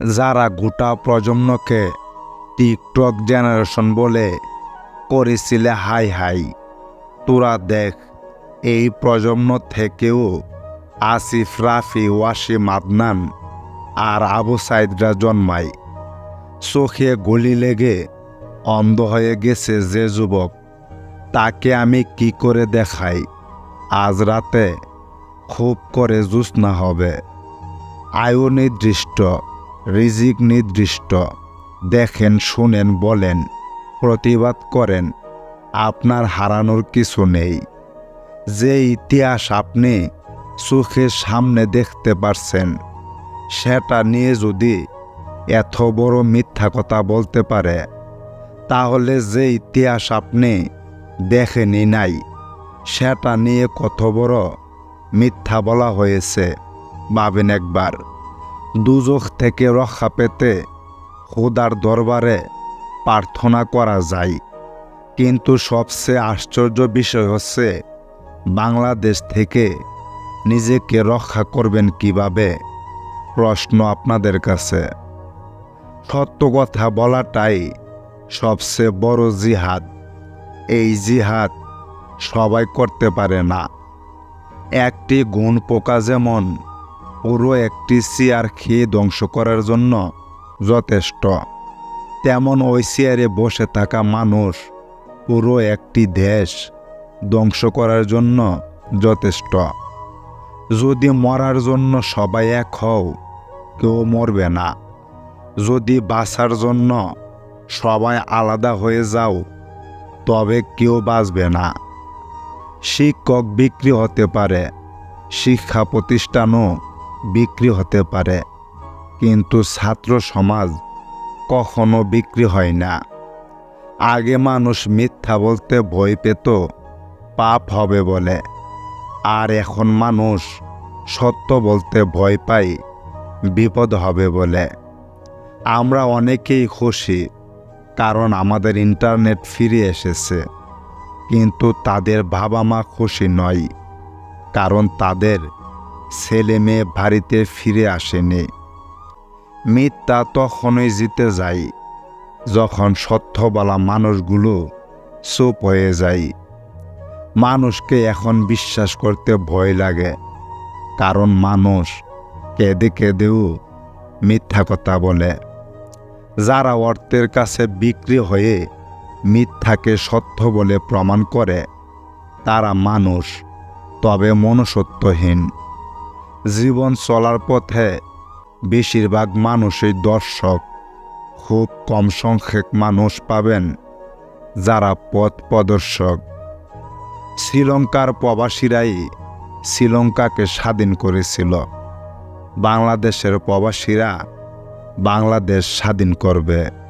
যারা গোটা প্রজন্মকে টিকটক জেনারেশন বলে করেছিলে হাই হাই, তোরা দেখ, এই প্রজন্ম থেকেও আসিফ, রাফি, ওয়াসিম, আদনান আর আবু সাইদরা জন্মায়। চোখে গলি লেগে অন্ধ হয়ে গেছে যে যুবক, তাকে আমি কি করে দেখাই? আজ রাতে খুব করে জ্যোৎস্না হবে। আয়ু নির্দিষ্ট রিজিক নির্দিষ্ট। দেখেন, শুনেন, বলেন, প্রতিবাদ করেন, আপনার হারানোর কিছু নেই। যে ইতিহাস আপনি চোখের সামনে দেখতে পারছেন, সেটা নিয়ে যদি এত বড় মিথ্যা কথা বলতে পারে, তাহলে যে ইতিহাস আপনি দেখেনি নাই, সেটা নিয়ে কত বড় মিথ্যা বলা হয়েছে, ভাবেন একবার। দুজখ থেকে রক্ষা পেতে খোদার দরবারে প্রার্থনা করা যায়। কিন্তু সবচেয়ে আশ্চর্য বিষয় হচ্ছে, বাংলাদেশ থেকে নিজেকে রক্ষা করবেন কীভাবে? প্রশ্ন আপনাদের কাছে। সত্য কথা বলাটাই সবচেয়ে বড় জিহাদ। এই জিহাদ সবাই করতে পারে না। একটি গুণ পোকা যেমন পুরো একটি চেয়ার খেয়ে ধ্বংস করার জন্য যথেষ্ট। তেমন ওই চেয়ারে বসে থাকা মানুষ পুরো একটি দেশ ধ্বংস করার জন্য যথেষ্ট। যদি মরার জন্য সবাই এক হও, কেউ মরবে না। যদি বাঁচার জন্য সবাই আলাদা হয়ে যাও, তবে কেউ বাঁচবে না। শিক্ষক বিক্রি হতে পারে, শিক্ষা প্রতিষ্ঠানও বিক্রি হতে পারে। কিন্তু ছাত্র সমাজ কখনো বিক্রি হয় না। আগে মানুষ মিথ্যা বলতে ভয় পেত, পাপ হবে বলে। আর এখন মানুষ সত্য বলতে ভয় পাই বিপদ হবে বলে। আমরা অনেকেই খুশি, কারণ আমাদের ইন্টারনেট ফিরে এসেছে। কিন্তু তাদের বাবা মা খুশি নয়, কারণ তাদের ছেলে মেয়ে বাড়িতে ফিরে আসেনি। মিথ্যা তখনই জিতে যায়, যখন সত্য বলা মানুষগুলো চুপ হয়ে যায়। মানুষকে এখন বিশ্বাস করতে ভয় লাগে, কারণ মানুষ কেঁদে কেঁদেও মিথ্যা কথা বলে। যারা অর্থের কাছে বিক্রি হয়ে মিথ্যাকে সত্য বলে প্রমাণ করে, তারা মানুষ, তবে মনুষ্যত্বহীন। জীবন চলার পথে বেশিরভাগ মানুষই দর্শক। খুব কম সংখ্যক মানুষ পাবেন যারা পথ প্রদর্শক। শ্রীলঙ্কার প্রবাসীরাই শ্রীলঙ্কাকে স্বাধীন করেছিল। বাংলাদেশের প্রবাসীরা বাংলাদেশ স্বাধীন করবে।